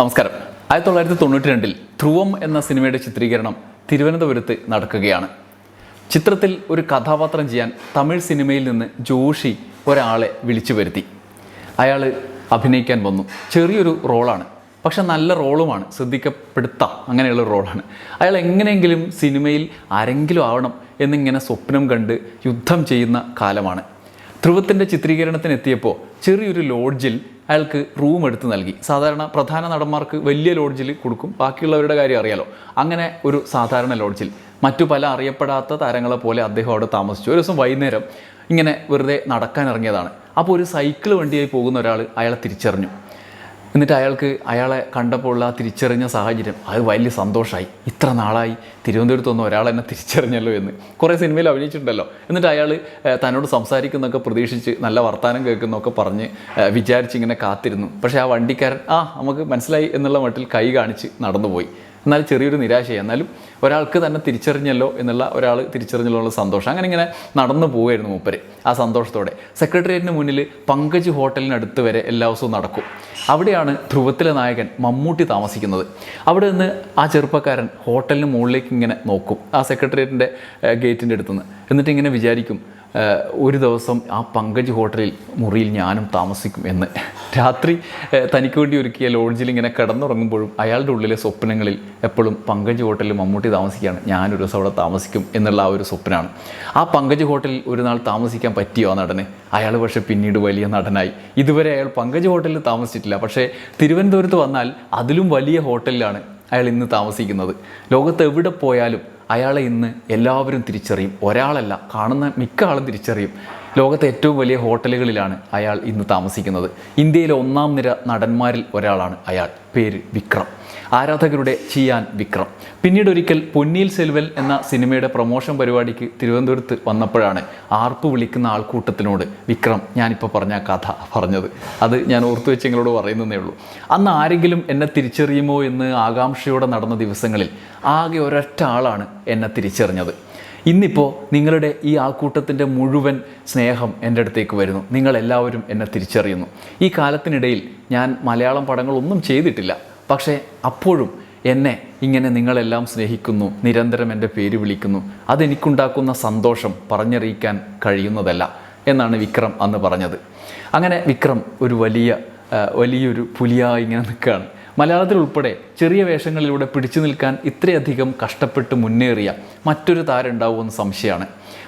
നമസ്കാരം. ആയിരത്തി തൊള്ളായിരത്തി തൊണ്ണൂറ്റി രണ്ടിൽ ധ്രുവം എന്ന സിനിമയുടെ ചിത്രീകരണം തിരുവനന്തപുരത്ത് നടക്കുകയാണ്. ചിത്രത്തിൽ ഒരു കഥാപാത്രം ചെയ്യാൻ തമിഴ് സിനിമയിൽ നിന്ന് ജോഷി ഒരാളെ വിളിച്ചു വരുത്തി. അയാൾ അഭിനയിക്കാൻ വന്നു. ചെറിയൊരു റോളാണ്. പക്ഷെ നല്ല റോളുമാണ്. ശ്രദ്ധിക്കപ്പെടുത്താം. അങ്ങനെയുള്ള റോളാണ്. അയാൾ എങ്ങനെയെങ്കിലും സിനിമയിൽ ആരെങ്കിലും ആവണം എന്നിങ്ങനെ സ്വപ്നം കണ്ട് യുദ്ധം ചെയ്യുന്ന കാലമാണ്. ധ്രുവത്തിന്റെ ചിത്രീകരണത്തിനെത്തിയപ്പോൾ ചെറിയൊരു ലോഡ്ജിൽ അയാൾക്ക് റൂം എടുത്ത് നൽകി. സാധാരണ പ്രധാന നടന്മാർക്ക് വലിയ ലോഡ്ജിൽ കൊടുക്കും. ബാക്കിയുള്ളവരുടെ കാര്യം അറിയാലോ. അങ്ങനെ ഒരു സാധാരണ ലോഡ്ജിൽ. മറ്റു പല അറിയപ്പെടാത്ത താരങ്ങളെ പോലെ അദ്ദേഹം അവിടെ താമസിച്ചു. ഒരു ദിവസം വൈകുന്നേരം ഇങ്ങനെ വെറുതെ നടക്കാൻ ഇറങ്ങിയതാണ്. അപ്പോൾ ഒരു സൈക്കിൾ വണ്ടിയായി പോകുന്ന ഒരാൾ അയാളെ തിരിച്ചറിഞ്ഞു. എന്നിട്ട് അയാൾക്ക് അയാളെ കണ്ടപ്പോൾ ഉള്ള ആ തിരിച്ചറിഞ്ഞ സാഹചര്യം അത് വലിയ സന്തോഷമായി ഇത്ര നാളായി തിരുവനന്തപുരത്ത് വന്ന ഒരാൾ എന്നെ തിരിച്ചറിഞ്ഞല്ലോ എന്ന്. കുറേ സിനിമയിൽ അഭിനയിച്ചിട്ടുണ്ടല്ലോ. എന്നിട്ട് അയാൾ തന്നോട് സംസാരിക്കുന്നൊക്കെ പ്രതീക്ഷിച്ച് നല്ല വർത്തമാനം കേൾക്കുന്നൊക്കെ പറഞ്ഞ് വിചാരിച്ചിങ്ങനെ കാത്തിരുന്നു. പക്ഷേ ആ വണ്ടിക്കാരൻ ആ നമുക്ക് മനസ്സിലായി എന്നുള്ള മട്ടിൽ കൈ കാണിച്ച് നടന്നുപോയി. എന്നാൽ ചെറിയൊരു നിരാശയായി എന്നാലും ഒരാൾക്ക് തന്നെ തിരിച്ചറിഞ്ഞല്ലോ എന്നുള്ള ഒരാൾ തിരിച്ചറിഞ്ഞല്ലോ എന്നുള്ള സന്തോഷം. അങ്ങനെ ഇങ്ങനെ നടന്നു പോവുമായിരുന്നു മൂപ്പര് ആ സന്തോഷത്തോടെ. സെക്രട്ടേറിയറ്റിന് മുന്നിൽ പങ്കജ് ഹോട്ടലിനടുത്ത് വരെ എല്ലാ ദിവസവും നടക്കും. അവിടെയാണ് ധ്രുവത്തിലെ നായകൻ മമ്മൂട്ടി താമസിക്കുന്നത്. അവിടെ നിന്ന് ആ ചെറുപ്പക്കാരൻ ഹോട്ടലിന് മുകളിലേക്ക് ഇങ്ങനെ നോക്കും. ആ സെക്രട്ടേറിയറ്റിന്റെ ഗേറ്റിന്റെ അടുത്തുനിന്ന്. എന്നിട്ട് ഇങ്ങനെ വിചാരിക്കും ഒരു ദിവസം ആ പങ്കജ് ഹോട്ടലിൽ മുറിയിൽ ഞാനും താമസിക്കും എന്ന്. രാത്രി തനിക്ക് വേണ്ടി ഒരുക്കിയ ലോഡ്ജിൽ ഇങ്ങനെ കിടന്നുറങ്ങുമ്പോഴും അയാളുടെ ഉള്ളിലെ സ്വപ്നങ്ങളിൽ എപ്പോഴും പങ്കജ് ഹോട്ടലിൽ മമ്മൂട്ടി താമസിക്കുകയാണ്. ഞാനൊരു ദിവസം അവിടെ താമസിക്കും എന്നുള്ള ആ ഒരു സ്വപ്നമാണ് ആ പങ്കജ് ഹോട്ടലിൽ ഒരു നാൾ താമസിക്കാൻ പറ്റിയോ ആ നടന്? അയാൾ പക്ഷേ പിന്നീട് വലിയ നടനായി. ഇതുവരെ അയാൾ പങ്കജ് ഹോട്ടലിൽ താമസിച്ചിട്ടില്ല. പക്ഷേ തിരുവനന്തപുരത്ത് വന്നാൽ അതിലും വലിയ ഹോട്ടലിലാണ് അയാൾ ഇന്ന് താമസിക്കുന്നത്. ലോകത്ത് എവിടെ പോയാലും അയാളെ ഇന്ന് എല്ലാവരും തിരിച്ചറിയും. ഒരാളല്ല കാണുന്ന മിക്ക ആളും തിരിച്ചറിയും. ലോകത്തെ ഏറ്റവും വലിയ ഹോട്ടലുകളിലാണ് അയാൾ ഇന്ന് താമസിക്കുന്നത്. ഇന്ത്യയിലെ ഒന്നാം നിര നടന്മാരിൽ ഒരാളാണ് അയാൾ. പേര് വിക്രം. ആരാധകരുടെ ചെയ്യാൻ വിക്രം. പിന്നീട് ഒരിക്കൽ പൊന്നിയിൽ സെൽവൽ എന്ന സിനിമയുടെ പ്രൊമോഷൻ പരിപാടിക്ക് തിരുവനന്തപുരത്ത് വന്നപ്പോഴാണ് ആർപ്പ് വിളിക്കുന്ന ആൾക്കൂട്ടത്തിനോട് വിക്രം ഞാനിപ്പോൾ പറഞ്ഞ കഥ പറഞ്ഞത്. അത് ഞാൻ ഓർത്തു വെച്ച് നിങ്ങളോട് പറയുന്നതേ ഉള്ളൂ. അന്ന് ആരെങ്കിലും എന്നെ തിരിച്ചറിയുമോ എന്ന് ആകാംക്ഷയോടെ നടന്ന ദിവസങ്ങളിൽ ആകെ ഒരൊറ്റ ആളാണ് എന്നെ തിരിച്ചറിഞ്ഞത്. ഇന്നിപ്പോൾ നിങ്ങളുടെ ഈ ആൾക്കൂട്ടത്തിന്റെ മുഴുവൻ സ്നേഹം എന്റെ അടുത്തേക്ക് വരുന്നു. നിങ്ങളെല്ലാവരും എന്നെ തിരിച്ചറിയുന്നു. ഈ കാലത്തിനിടയിൽ ഞാൻ മലയാളം പടങ്ങളൊന്നും ചെയ്തിട്ടില്ല. പക്ഷേ അപ്പോഴും എന്നെ ഇങ്ങനെ നിങ്ങളെല്ലാം സ്നേഹിക്കുന്നു നിരന്തരം എന്റെ പേര് വിളിക്കുന്നു. അതെനിക്കുണ്ടാക്കുന്ന സന്തോഷം പറഞ്ഞറിയിക്കാൻ കഴിയുന്നതല്ല എന്നാണ് വിക്രം അന്ന് പറഞ്ഞത്. അങ്ങനെ വിക്രം ഒരു വലിയ വലിയൊരു പുലിയായി ഇങ്ങനെ നിൽക്കുകയാണ്. മലയാളത്തിൽ ഉൾപ്പെടെ ചെറിയ വേഷങ്ങളിലൂടെ പിടിച്ചു നിൽക്കാൻ ഇത്രയധികം കഷ്ടപ്പെട്ട് മുന്നേറിയ മറ്റൊരു താരം ഉണ്ടാവുമെന്ന് സംശയമാണ്.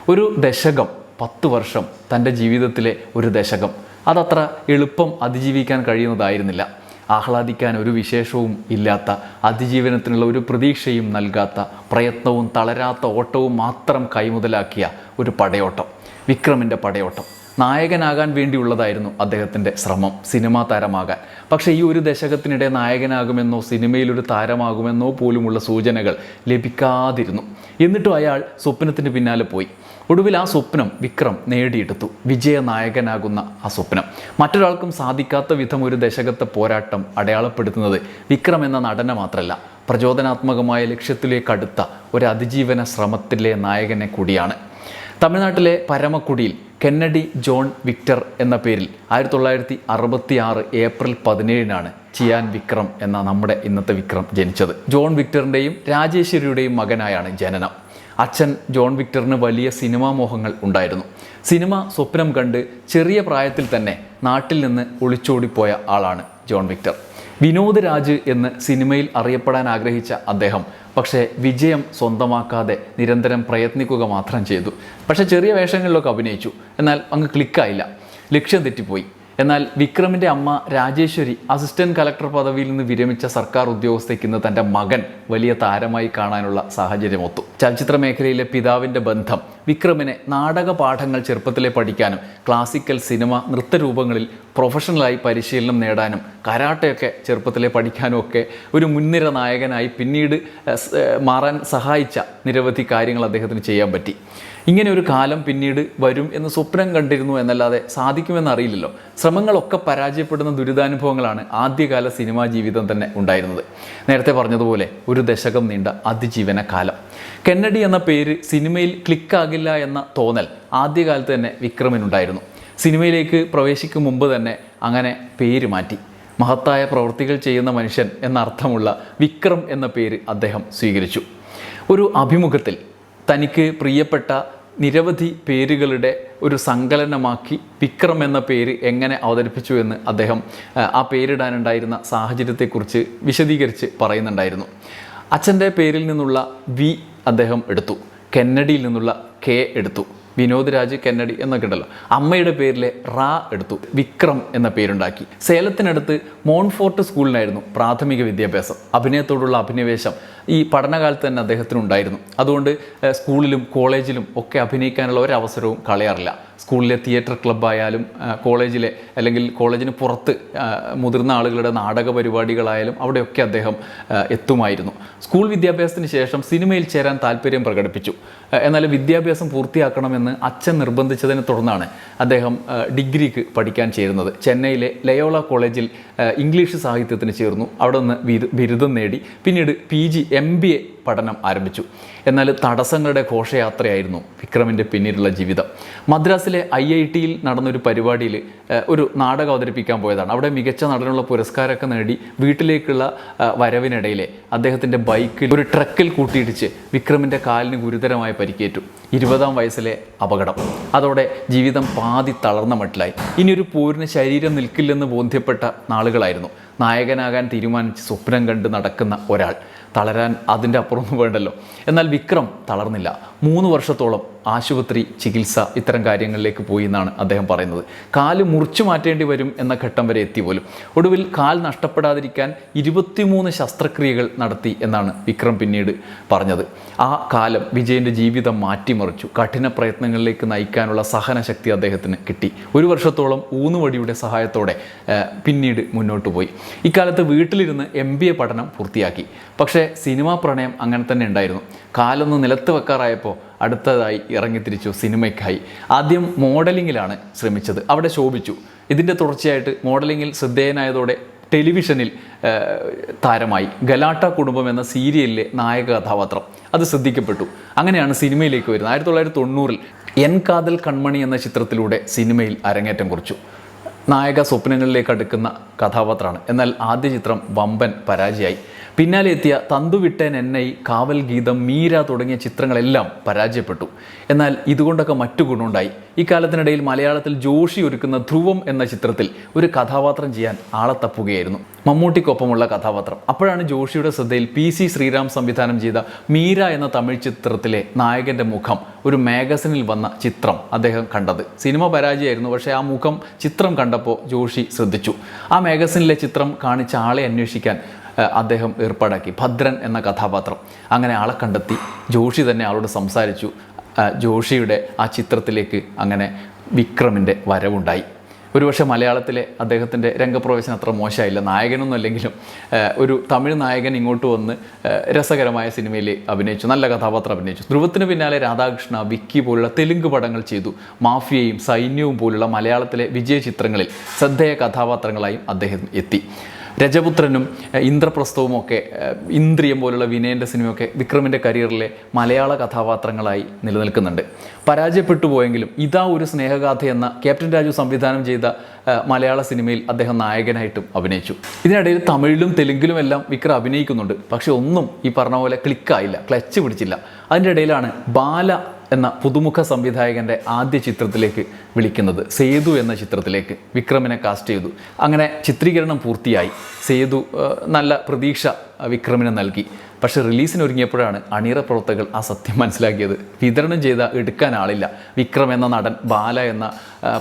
ഒരു ദശകം പത്ത് വർഷം തന്റെ ജീവിതത്തിലെ ഒരു ദശകം. അതത്ര എളുപ്പം അതിജീവിക്കാൻ കഴിയുന്നതായിരുന്നില്ല. ആഹ്ലാദിക്കാൻ ഒരു വിശേഷവും ഇല്ലാത്ത അതിജീവനത്തിനുള്ള ഒരു പ്രതീക്ഷയും നൽകാത്ത പ്രയത്നവും തളരാത്ത ഓട്ടവും മാത്രം കൈമുതലാക്കിയ ഒരു പടയോട്ടം വിക്രമിന്റെ പടയോട്ടം. നായകനാകാൻ വേണ്ടിയുള്ളതായിരുന്നു അദ്ദേഹത്തിന്റെ ശ്രമം സിനിമാ താരമാകാൻ. പക്ഷേ ഈ ഒരു ദശകത്തിനിടെ നായകനാകുമെന്നോ സിനിമയിലൊരു താരമാകുമെന്നോ പോലുമുള്ള സൂചനകൾ ലഭിക്കാതിരുന്നു. എന്നിട്ടും അയാൾ സ്വപ്നത്തിന് പിന്നാലെ പോയി. ഒടുവിൽ ആ സ്വപ്നം വിക്രം നേടിയെടുത്തു. വിജയനായകനാകുന്ന ആ സ്വപ്നം. മറ്റൊരാൾക്കും സാധിക്കാത്ത വിധം ഒരു ദശകത്തെ പോരാട്ടം അടയാളപ്പെടുത്തുന്നത് വിക്രം എന്ന നടനെ മാത്രമല്ല പ്രചോദനാത്മകമായ ലക്ഷ്യത്തിലേക്കടുത്ത ഒരു അതിജീവന ശ്രമത്തിലെ നായകനെ കൂടിയാണ്. തമിഴ്നാട്ടിലെ പരമക്കുടിയിൽ കെന്നഡി ജോൺ വിക്ടർ എന്ന പേരിൽ ആയിരത്തി തൊള്ളായിരത്തി അറുപത്തി ആറ് ഏപ്രിൽ പതിനേഴിനാണ് ചിയാൻ വിക്രം എന്ന നമ്മുടെ ഇന്നത്തെ വിക്രം ജനിച്ചത്. ജോൺ വിക്ടറിന്റെയും രാജേശ്വരിയുടെയും മകനായാണ് ജനനം. അച്ഛൻ ജോൺ വിക്ടറിന് വലിയ സിനിമാ മോഹങ്ങൾ ഉണ്ടായിരുന്നു. സിനിമ സ്വപ്നം കണ്ട് ചെറിയ പ്രായത്തിൽ തന്നെ നാട്ടിൽ നിന്ന് ഒളിച്ചോടിപ്പോയ ആളാണ് ജോൺ വിക്ടർ. വിനോദ് രാജ് എന്ന് സിനിമയിൽ അറിയപ്പെടാൻ ആഗ്രഹിച്ച അദ്ദേഹം പക്ഷേ വിജയം സ്വന്തമാക്കാതെ നിരന്തരം പ്രയത്നിക്കുക മാത്രം ചെയ്തു. പക്ഷേ ചെറിയ വേഷങ്ങളിലൊക്കെ അഭിനയിച്ചു. എന്നാൽ അങ്ങ് ക്ലിക്കായില്ല ലക്ഷ്യം തെറ്റിപ്പോയി. എന്നാൽ വിക്രമിന്റെ അമ്മ രാജേശ്വരി അസിസ്റ്റന്റ് കലക്ടർ പദവിയിൽ നിന്ന് വിരമിച്ച സർക്കാർ ഉദ്യോഗസ്ഥയ്ക്ക് ഇന്ന് തന്റെ മകൻ വലിയ താരമായി കാണാനുള്ള സാഹചര്യമൊത്തു. ചലച്ചിത്ര മേഖലയിലെ പിതാവിന്റെ ബന്ധം വിക്രമിനെ നാടക പാഠങ്ങൾ ചെറുപ്പത്തിലെ പഠിക്കാനും ക്ലാസിക്കൽ സിനിമ നൃത്ത രൂപങ്ങളിൽ പ്രൊഫഷണലായി പരിശീലനം നേടാനും കരാട്ടയൊക്കെ ചെറുപ്പത്തിലെ പഠിക്കാനും ഒക്കെ ഒരു മുൻനിര നായകനായി പിന്നീട് മാറാൻ സഹായിച്ച നിരവധി കാര്യങ്ങൾ അദ്ദേഹത്തിന് ചെയ്യാൻ പറ്റി. ഇങ്ങനെ ഒരു കാലം പിന്നീട് വരും എന്ന് സ്വപ്നം കണ്ടിരുന്നു എന്നല്ലാതെ സാധിക്കുമെന്ന് അറിയില്ലല്ലോ. ശ്രമങ്ങളൊക്കെ പരാജയപ്പെടുന്ന ദുരിതാനുഭവങ്ങളാണ് ആദ്യകാല സിനിമാ ജീവിതം തന്നെ ഉണ്ടായിരുന്നത്. നേരത്തെ പറഞ്ഞതുപോലെ ഒരു ദശകം നീണ്ട അതിജീവന കാലം. കെന്നഡി എന്ന പേര് സിനിമയിൽ ക്ലിക്കാകില്ല എന്ന തോന്നൽ ആദ്യകാലത്ത് തന്നെ വിക്രമിനുണ്ടായിരുന്നു. സിനിമയിലേക്ക് പ്രവേശിക്കും മുമ്പ് തന്നെ അങ്ങനെ പേര് മാറ്റി. മഹത്തായ പ്രവൃത്തികൾ ചെയ്യുന്ന മനുഷ്യൻ എന്നർത്ഥമുള്ള വിക്രം എന്ന പേര് അദ്ദേഹം സ്വീകരിച്ചു. ഒരു അഭിമുഖത്തിൽ തനിക്ക് പ്രിയപ്പെട്ട നിരവധി പേരുകളുടെ ഒരു സങ്കലനമാക്കി വിക്രം എന്ന പേര് എങ്ങനെ അവതരിപ്പിച്ചു എന്ന് അദ്ദേഹം ആ, പേരിടാനുണ്ടായിരുന്ന സാഹചര്യത്തെക്കുറിച്ച് വിശദീകരിച്ച് പറയുന്നുണ്ടായിരുന്നു. അച്ഛന്റെ പേരിൽ നിന്നുള്ള വി അദ്ദേഹം എടുത്തു. കെന്നഡിയിൽ നിന്നുള്ള കെ എടുത്തു. വിനോദ് രാജ് കെന്നഡി എന്നൊക്കെ ഉണ്ടല്ലോ. അമ്മയുടെ പേരിലെ റാ എടുത്തു വിക്രം എന്ന പേരുണ്ടാക്കി. സേലത്തിനടുത്ത് മോൺഫോർട്ട് സ്കൂളിനായിരുന്നു പ്രാഥമിക വിദ്യാഭ്യാസം. അഭിനയത്തോടുള്ള അഭിനിവേശം ഈ പഠനകാലത്ത് തന്നെ അദ്ദേഹത്തിനുണ്ടായിരുന്നു. അതുകൊണ്ട് സ്കൂളിലും കോളേജിലും ഒക്കെ അഭിനയിക്കാനുള്ള ഒരവസരവും കളയാറില്ല. സ്കൂളിലെ തിയേറ്റർ ക്ലബ്ബായാലും കോളേജിലെ അല്ലെങ്കിൽ കോളേജിന് പുറത്ത് മുതിർന്ന ആളുകളുടെ നാടക പരിപാടികളായാലും അവിടെയൊക്കെ അദ്ദേഹം എത്തുമായിരുന്നു. സ്കൂൾ വിദ്യാഭ്യാസത്തിന് ശേഷം സിനിമയിൽ ചേരാൻ താല്പര്യം പ്രകടിപ്പിച്ചു. എന്നാൽ വിദ്യാഭ്യാസം പൂർത്തിയാക്കണമെന്ന് അച്ഛൻ നിർബന്ധിച്ചതിനെ തുടർന്നാണ് അദ്ദേഹം ഡിഗ്രിക്ക് പഠിക്കാൻ ചേരുന്നത്. ചെന്നൈയിലെ ലയോള കോളേജിൽ ഇംഗ്ലീഷ് സാഹിത്യത്തിന് ചേർന്നു. അവിടെ നിന്ന് ബിരുദം നേടി. പിന്നീട് P G M B A പഠനം ആരംഭിച്ചു. എന്നാൽ തടസ്സങ്ങളുടെ ഘോഷയാത്രയായിരുന്നു വിക്രമിന്റെ പിന്നീടുള്ള ജീവിതം. മദ്രാസിലെ ഐ ഐ ടിയിൽ നടന്നൊരു പരിപാടിയിൽ ഒരു നാടകം അവതരിപ്പിക്കാൻ പോയതാണ്. അവിടെ മികച്ച നടനുള്ള പുരസ്കാരമൊക്കെ നേടി വീട്ടിലേക്കുള്ള വരവിനിടയിലെ അദ്ദേഹത്തിന്റെ ബൈക്കിൽ ഒരു ട്രക്കിൽ കൂട്ടിയിടിച്ച് വിക്രമിന്റെ കാലിന് ഗുരുതരമായ പരിക്കേറ്റു. ഇരുപതാം വയസ്സിലെ അപകടം. അതോടെ ജീവിതം പാതി തളർന്ന മട്ടിലായി. ഇനിയൊരു പോരിന് ശരീരം നിൽക്കില്ലെന്ന് ബോധ്യപ്പെട്ട നാളുകളായിരുന്നു. നായകനാകാൻ തീരുമാനിച്ച് സ്വപ്നം കണ്ട് നടക്കുന്ന ഒരാൾ. തളരാൻ അതിന്റെ അപ്പുറമൊന്നും വേണ്ടല്ലോ. എന്നാൽ വിക്രം തളർന്നില്ല. മൂന്ന് വർഷത്തോളം ആശുപത്രി ചികിത്സ ഇത്തരം കാര്യങ്ങളിലേക്ക് പോയി എന്നാണ് അദ്ദേഹം പറയുന്നത്. കാൽ മുറിച്ചു മാറ്റേണ്ടി വരും എന്ന ഘട്ടം വരെ എത്തി പോലും. ഒടുവിൽ കാൽ നഷ്ടപ്പെടാതിരിക്കാൻ ഇരുപത്തിമൂന്ന് ശസ്ത്രക്രിയകൾ നടത്തി എന്നാണ് വിക്രം പിന്നീട് പറഞ്ഞത്. ആ കാലം വിജയന്റെ ജീവിതം മാറ്റിമറിച്ചു കഠിന പ്രയത്നങ്ങളിലേക്ക് നയിക്കാനുള്ള സഹനശക്തി അദ്ദേഹത്തിന് കിട്ടി. ഒരു വർഷത്തോളം ഊന്നുവടിയുടെ സഹായത്തോടെ പിന്നീട് മുന്നോട്ട് പോയി. ഇക്കാലത്ത് വീട്ടിലിരുന്ന് എം ബി എ പഠനം പൂർത്തിയാക്കി. പക്ഷേ സിനിമാ പ്രണയം അങ്ങനെ തന്നെ ഉണ്ടായിരുന്നു. കാലൊന്ന് നിലത്ത് വെക്കാറായപ്പോൾ അടുത്തതായി ഇറങ്ങിത്തിരിച്ചു സിനിമയ്ക്കായി. ആദ്യം മോഡലിങ്ങിലാണ് ശ്രമിച്ചത്. അവിടെ ശോഭിച്ചു. ഇതിന്റെ തുടർച്ചയായിട്ട് മോഡലിങ്ങിൽ ശ്രദ്ധേയനായതോടെ ടെലിവിഷനിൽ താരമായി ഗലാട്ട കുടുംബം എന്ന സീരിയലിലെ നായക കഥാപാത്രം അത് ശ്രദ്ധിക്കപ്പെട്ടു. അങ്ങനെയാണ് സിനിമയിലേക്ക് വരുന്നത്. ആയിരത്തി തൊള്ളായിരത്തി തൊണ്ണൂറിൽ എൻ കാതൽ കൺമണി എന്ന ചിത്രത്തിലൂടെ സിനിമയിൽ അരങ്ങേറ്റം കുറിച്ചു. നായക സ്വപ്നങ്ങളിലേക്ക് അടുക്കുന്ന കഥാപാത്രമാണ്. എന്നാൽ ആദ്യ ചിത്രം വമ്പൻ പരാജയമായി. പിന്നാലെ എത്തിയ തന്തുവിട്ടൻ ഐ കാവൽ ഗീതം മീര തുടങ്ങിയ ചിത്രങ്ങളെല്ലാം പരാജയപ്പെട്ടു. എന്നാൽ ഇതുകൊണ്ടൊക്കെ മറ്റു ഗുണമുണ്ടായി. ഇക്കാലത്തിനിടയിൽ മലയാളത്തിൽ ജോഷി ഒരുക്കുന്ന ധ്രുവം എന്ന ചിത്രത്തിൽ ഒരു കഥാപാത്രം ചെയ്യാൻ ആളെ തപ്പുകയായിരുന്നു. മമ്മൂട്ടിക്കൊപ്പമുള്ള കഥാപാത്രം. അപ്പോഴാണ് ജോഷിയുടെ ശ്രദ്ധയിൽ പി സി ശ്രീറാം സംവിധാനം ചെയ്ത മീര എന്ന തമിഴ് ചിത്രത്തിലെ നായകന്റെ മുഖം ഒരു മാഗസിനിൽ വന്ന ചിത്രം അദ്ദേഹം കണ്ടത്. സിനിമ പരാജയമായിരുന്നു പക്ഷേ ആ മുഖം ചിത്രം കണ്ടപ്പോൾ ജോഷി ശ്രദ്ധിച്ചു. ആ മാഗസിനിലെ ചിത്രം കാണിച്ച ആളെ അന്വേഷിക്കാൻ അദ്ദേഹം ഏർപ്പാടാക്കി. ഭദ്രൻ എന്ന കഥാപാത്രം. അങ്ങനെ ആളെ കണ്ടെത്തി. ജോഷി തന്നെ ആളോട് സംസാരിച്ചു. ജോഷിയുടെ ആ ചിത്രത്തിലേക്ക് അങ്ങനെ വിക്രമിന്റെ വരവുണ്ടായി. ഒരുപക്ഷെ മലയാളത്തിലെ അദ്ദേഹത്തിന്റെ രംഗപ്രവേശനം അത്ര മോശമായില്ല. നായകനൊന്നും അല്ലെങ്കിലും ഒരു തമിഴ് നായകൻ ഇങ്ങോട്ട് വന്ന് രസകരമായ സിനിമയിൽ അഭിനയിച്ചു. നല്ല കഥാപാത്രം അഭിനയിച്ചു. ധ്രുവത്തിന് പിന്നാലെ രാധാകൃഷ്ണ വിക്കി പോലുള്ള തെലുങ്ക് പടങ്ങൾ ചെയ്തു. മാഫിയയും സൈന്യവും പോലുള്ള മലയാളത്തിലെ വിജയ ചിത്രങ്ങളിൽ ശ്രദ്ധേയ കഥാപാത്രങ്ങളായും അദ്ദേഹം എത്തി. രജപുത്രനും ഇന്ദ്രപ്രസ്ഥവും ഒക്കെ ഇന്ദ്രിയം പോലുള്ള വിനയന്റെ സിനിമയൊക്കെ വിക്രമിന്റെ കരിയറിലെ മലയാള കഥാപാത്രങ്ങളായി നിലനിൽക്കുന്നുണ്ട്. പരാജയപ്പെട്ടു പോയെങ്കിലും ഇതാ ഒരു സ്നേഹഗാഥ എന്ന ക്യാപ്റ്റൻ രാജു സംവിധാനം ചെയ്ത മലയാള സിനിമയിൽ അദ്ദേഹം നായകനായിട്ടും അഭിനയിച്ചു. ഇതിനിടയിൽ തമിഴിലും തെലുങ്കിലും എല്ലാം വിക്രം അഭിനയിക്കുന്നുണ്ട്. പക്ഷെ ഒന്നും ഈ പറഞ്ഞ പോലെ ക്ലിക്കായില്ല ക്ലച്ച് പിടിച്ചില്ല. അതിന്റെ ഇടയിലാണ് ബാല എന്ന പുതുമുഖ സംവിധായകന്റെ ആദ്യ ചിത്രത്തിലേക്ക് വിളിക്കുന്നത് സേതു എന്ന ചിത്രത്തിലേക്ക് വിക്രമിനെ കാസ്റ്റ് ചെയ്തു. അങ്ങനെ ചിത്രീകരണം പൂർത്തിയായി. സേതു നല്ല പ്രതീക്ഷ വിക്രമിന് നൽകി. പക്ഷേ റിലീസിന് ഒരുങ്ങിയപ്പോഴാണ് അണിയറ പ്രവർത്തകർ ആ സത്യം മനസ്സിലാക്കിയത്. വിതരണം ചെയ്ത എടുക്കാൻ ആളില്ല. വിക്രം എന്ന നടൻ ബാല എന്ന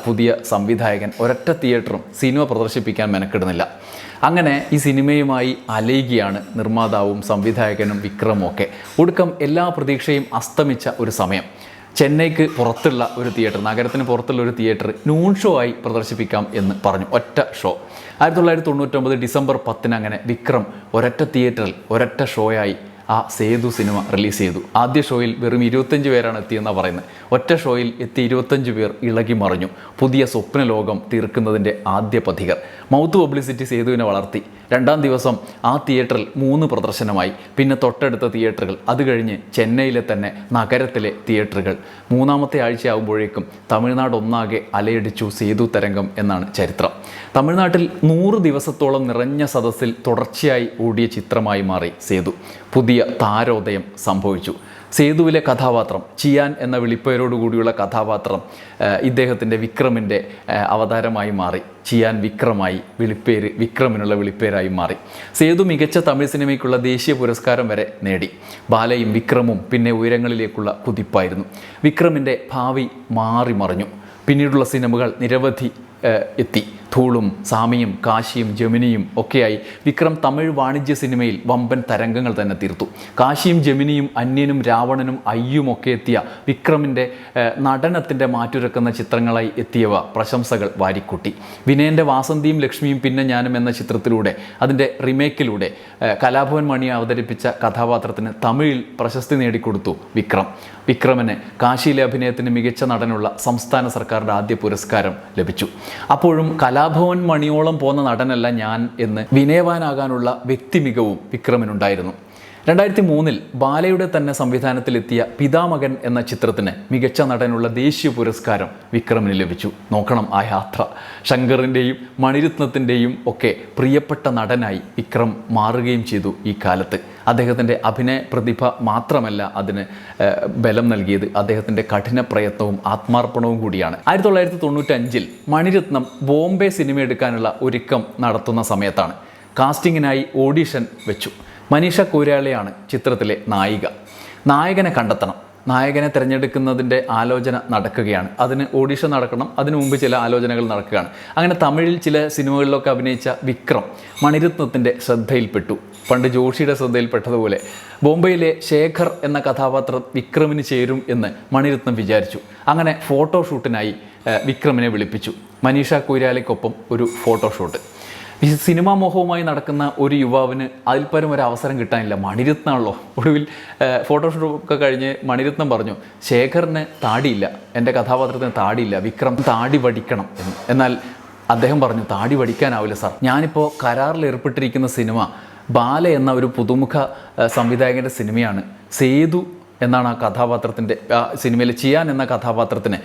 പുതിയ സംവിധായകൻ ഒരൊറ്റ തിയേറ്ററും സിനിമ പ്രദർശിപ്പിക്കാൻ മെനക്കെടുന്നില്ല. അങ്ങനെ ഈ സിനിമയുമായി അലയുകയാണ് നിർമ്മാതാവും സംവിധായകനും വിക്രമും ഒക്കെ ഒടുക്കം എല്ലാ പ്രതീക്ഷയും അസ്തമിച്ച ഒരു സമയം. ചെന്നൈക്ക് പുറത്തുള്ള ഒരു തിയേറ്റർ നഗരത്തിന് പുറത്തുള്ള ഒരു തിയേറ്റർ നൂൺ ഷോ ആയി പ്രദർശിപ്പിക്കാം എന്ന് പറഞ്ഞു. ഒറ്റ ഷോ. ആയിരത്തി തൊള്ളായിരത്തി തൊണ്ണൂറ്റൊമ്പത് ഡിസംബർ പത്തിന് അങ്ങനെ വിക്രം ഒരൊറ്റ തിയേറ്ററിൽ ഒരൊറ്റ ഷോയായി ആ സേതു സിനിമ റിലീസ് ചെയ്തു. ആദ്യ ഷോയിൽ വെറും ഇരുപത്തഞ്ച് പേരാണ് എത്തിയെന്നാണ് പറയുന്നത് ഒറ്റ ഷോയിൽ എത്തി ഇരുപത്തഞ്ച് പേർ ഇളകി മറിഞ്ഞു. പുതിയ സ്വപ്ന ലോകം തീർക്കുന്നതിന്റെ ആദ്യ പഥികർ മൗത്ത് പബ്ലിസിറ്റി സേതുവിനെ വളർത്തി. രണ്ടാം ദിവസം ആ തിയേറ്ററിൽ മൂന്ന് പ്രദർശനമായി. പിന്നെ തൊട്ടടുത്ത തിയേറ്ററുകൾ. അത് കഴിഞ്ഞ് ചെന്നൈയിലെ തന്നെ നഗരത്തിലെ തിയേറ്ററുകൾ. മൂന്നാമത്തെ ആഴ്ചയാകുമ്പോഴേക്കും തമിഴ്നാട് ഒന്നാകെ അലയടിച്ചു സേതു തരംഗം എന്നാണ് ചരിത്രം. തമിഴ്നാട്ടിൽ നൂറ് ദിവസത്തോളം നിറഞ്ഞ സദസ്സിൽ തുടർച്ചയായി ഓടിയ ചിത്രമായി മാറി സേതു. പുതിയ താരോദയം സംഭവിച്ചു. സേതുവിലെ കഥാപാത്രം ചിയാൻ എന്ന വിളിപ്പേരോടുകൂടിയുള്ള കഥാപാത്രം ഇദ്ദേഹത്തിന്റെ വിക്രമിന്റെ അവതാരമായി മാറി. ചിയാൻ വിക്രമായി വിളിപ്പേര് വിക്രമിനുള്ള വിളിപ്പേരായി മാറി. സേതു മികച്ച തമിഴ് സിനിമയ്ക്കുള്ള ദേശീയ പുരസ്കാരം വരെ നേടി. ബാലയും വിക്രമും പിന്നെ ഉയരങ്ങളിലേക്കുള്ള കുതിപ്പായിരുന്നു. വിക്രമിന്റെ ഭാവി മാറി മറിഞ്ഞു പിന്നീടുള്ള സിനിമകൾ നിരവധി എത്തി. ധൂളും സാമിയും കാശിയും ജമിനിയും ഒക്കെയായി വിക്രം തമിഴ് വാണിജ്യ സിനിമയിൽ വമ്പൻ തരംഗങ്ങൾ തന്നെ തീർത്തു. കാശിയും ജമിനിയും അന്യനും രാവണനും അയ്യും ഒക്കെ എത്തിയ വിക്രമിന്റെ നടനത്തിന്റെ മാറ്റുരക്കുന്ന ചിത്രങ്ങളായി എത്തിയവ പ്രശംസകൾ വാരിക്കൂട്ടി. വിനയന്റെ വാസന്തിയും ലക്ഷ്മിയും പിന്നെ ഞാനും എന്ന ചിത്രത്തിലൂടെ അതിന്റെ റിമേക്കിലൂടെ കലാഭവൻ മണി അവതരിപ്പിച്ച കഥാപാത്രത്തിന് തമിഴിൽ പ്രശസ്തി നേടിക്കൊടുത്തു വിക്രം. വിക്രമന് കാശിയിലെ അഭിനയത്തിന് മികച്ച നടനുള്ള സംസ്ഥാന സർക്കാരിന്റെ ആദ്യ പുരസ്കാരം ലഭിച്ചു. അപ്പോഴും കലാഭവൻ മണിയോളം പോന്ന നടനല്ല ഞാൻ എന്ന് വിനയവാനാകാനുള്ള വ്യക്തി മികവും വിക്രമിനുണ്ടായിരുന്നു. രണ്ടായിരത്തി മൂന്നിൽ ബാലയുടെ തന്നെ സംവിധാനത്തിലെത്തിയ പിതാമകൻ എന്ന ചിത്രത്തിന് മികച്ച നടനുള്ള ദേശീയ പുരസ്കാരം വിക്രമിന് ലഭിച്ചു. നോക്കണം ആ യാത്ര. ശങ്കറിന്റെയും മണിരത്നത്തിന്റെയും ഒക്കെ പ്രിയപ്പെട്ട നടനായി വിക്രം മാറുകയും ചെയ്തു ഈ കാലത്ത്. അദ്ദേഹത്തിന്റെ അഭിനയ പ്രതിഭ മാത്രമല്ല അതിന് ബലം നൽകിയത്. അദ്ദേഹത്തിന്റെ കഠിന പ്രയത്നവും ആത്മാർപ്പണവും കൂടിയാണ്. ആയിരത്തി തൊള്ളായിരത്തി തൊണ്ണൂറ്റഞ്ചിൽ മണിരത്നം ബോംബെ സിനിമ എടുക്കാനുള്ള ഒരുക്കം നടത്തുന്ന സമയത്താണ്. കാസ്റ്റിങ്ങിനായി ഓഡിഷൻ വെച്ചു. മനീഷ കൂരാളിയാണ് ചിത്രത്തിലെ നായിക. നായകനെ കണ്ടെത്തണം. നായകനെ തിരഞ്ഞെടുക്കുന്നതിന്റെ ആലോചന നടക്കുകയാണ്. അതിന് ഓഡിഷൻ നടക്കണം. അതിനു മുമ്പ് ചില ആലോചനകൾ നടക്കുകയാണ്. അങ്ങനെ തമിഴിൽ ചില സിനിമകളിലൊക്കെ അഭിനയിച്ച വിക്രം മണിരത്നത്തിന്റെ ശ്രദ്ധയിൽപ്പെട്ടു. പണ്ട് ജോഷിയുടെ ശ്രദ്ധയിൽപ്പെട്ടതുപോലെ. ബോംബെയിലെ ശേഖർ എന്ന കഥാപാത്രം വിക്രമിന് ചേരും എന്ന് മണിരത്നം വിചാരിച്ചു. അങ്ങനെ ഫോട്ടോഷൂട്ടിനായി വിക്രമിനെ വിളിപ്പിച്ചു. മനീഷ കൊയ്രാലയ്ക്കൊപ്പം ഒരു ഫോട്ടോഷൂട്ട്. ഈ സിനിമാ മോഹവുമായി നടക്കുന്ന ഒരു യുവാവിന് അതിൽ പരം ഒരു അവസരം കിട്ടാനില്ല. മണിരത്നാണല്ലോ. ഒടുവിൽ ഫോട്ടോഷൂട്ട് ഒക്കെ കഴിഞ്ഞ് മണിരത്നം പറഞ്ഞു ശേഖറിന് താടിയില്ല. എന്റെ കഥാപാത്രത്തിന് താടിയില്ല. വിക്രം താടി വടിക്കണം എന്ന്. എന്നാൽ അദ്ദേഹം പറഞ്ഞു താടി വടിക്കാനാവില്ല സാർ. ഞാനിപ്പോൾ കരാറിൽ ഏർപ്പെട്ടിരിക്കുന്ന സിനിമ ബാല എന്ന ഒരു പുതുമുഖ സംവിധായകന്റെ സിനിമയാണ്. സേതു എന്നാണ് ആ കഥാപാത്രത്തിന്റെ സിനിമയിൽ ചിയാൻ എന്ന കഥാപാത്രത്തിന്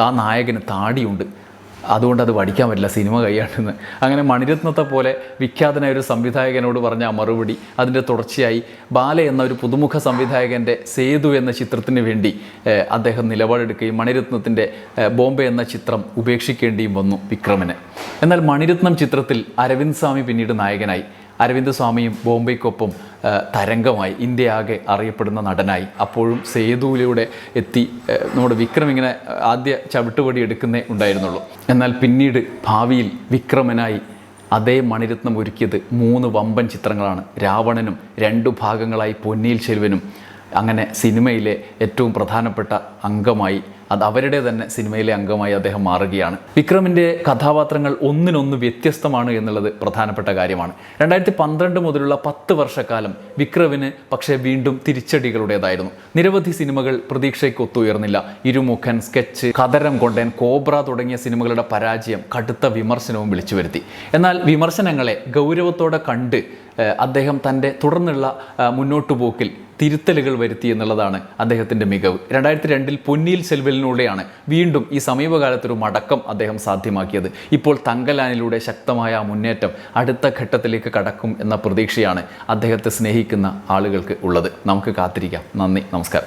ആ നായകന് താടിയുണ്ട്. അതുകൊണ്ട് അത് പഠിക്കാൻ പറ്റില്ല സിനിമ കൈയാണെന്ന് അങ്ങനെ മണിരത്നത്തെ പോലെ വിഖ്യാതനായ ഒരു സംവിധായകനോട് പറഞ്ഞ ആ മറുപടി അതിന്റെ തുടർച്ചയായി ബാല എന്ന ഒരു പുതുമുഖ സംവിധായകന്റെ സേതു എന്ന ചിത്രത്തിന് വേണ്ടി അദ്ദേഹം നിലപാടെടുക്കുകയും മണിരത്നത്തിന്റെ ബോംബെ എന്ന ചിത്രം ഉപേക്ഷിക്കേണ്ടിയും വന്നു വിക്രമന്. എന്നാൽ മണിരത്നം ചിത്രത്തിൽ അരവിന്ദ് സ്വാമി പിന്നീട് നായകനായി. അരവിന്ദ് സ്വാമിയും ബോംബെക്കൊപ്പം തരംഗമായി ഇന്ത്യ ആകെ അറിയപ്പെടുന്ന നടനായി. അപ്പോഴും സേതുവിലൂടെ എത്തി നമ്മുടെ വിക്രം ഇങ്ങനെ ആദ്യ ചവിട്ടുപടി എടുക്കുന്നേ ഉണ്ടായിരുന്നുള്ളൂ. എന്നാൽ പിന്നീട് ഭാവിയിൽ വിക്രമനായി അതേ മണിരത്നം ഒരുക്കിയത് മൂന്ന് വമ്പൻ ചിത്രങ്ങളാണ്. രാവണനും രണ്ടു ഭാഗങ്ങളായി പൊന്നിയിൽ ചെൽവനും. അങ്ങനെ സിനിമയിലെ ഏറ്റവും പ്രധാനപ്പെട്ട അംഗമായി അത് അവരുടെ തന്നെ സിനിമയിലെ അംഗമായി അദ്ദേഹം മാറുകയാണ്. വിക്രമിന്റെ കഥാപാത്രങ്ങൾ ഒന്നിനൊന്ന് വ്യത്യസ്തമാണ് എന്നുള്ളത് പ്രധാനപ്പെട്ട കാര്യമാണ്. രണ്ടായിരത്തി പന്ത്രണ്ട് മുതലുള്ള പത്ത് വർഷക്കാലം വിക്രമിന് പക്ഷേ വീണ്ടും തിരിച്ചടികളുടേതായിരുന്നു. നിരവധി സിനിമകൾ പ്രതീക്ഷയ്ക്ക് ഒത്തുയർന്നില്ല. ഇരുമുഖൻ സ്കെച്ച് കതരം കൊണ്ടൻ കോബ്ര തുടങ്ങിയ സിനിമകളുടെ പരാജയം കടുത്ത വിമർശനവും വിളിച്ചു വരുത്തി. എന്നാൽ വിമർശനങ്ങളെ ഗൗരവത്തോടെ കണ്ട് അദ്ദേഹം തന്റെ തുടർന്നുള്ള മുന്നോട്ടുപോക്കിൽ തിരുത്തലുകൾ വരുത്തി എന്നുള്ളതാണ് അദ്ദേഹത്തിന്റെ മികവ്. രണ്ടായിരത്തി രണ്ടിൽ പൊന്നിയിൽ സെൽവലിലൂടെയാണ് വീണ്ടും ഈ സമീപകാലത്തൊരു മടക്കം അദ്ദേഹം സാധ്യമാക്കിയത്. ഇപ്പോൾ തങ്കലാനിലൂടെ ശക്തമായ മുന്നേറ്റം അടുത്ത ഘട്ടത്തിലേക്ക് കടക്കും എന്ന പ്രതീക്ഷയാണ് അദ്ദേഹത്തെ സ്നേഹിക്കുന്ന ആളുകൾക്ക് ഉള്ളത്. നമുക്ക് കാത്തിരിക്കാം. നന്ദി. നമസ്കാരം.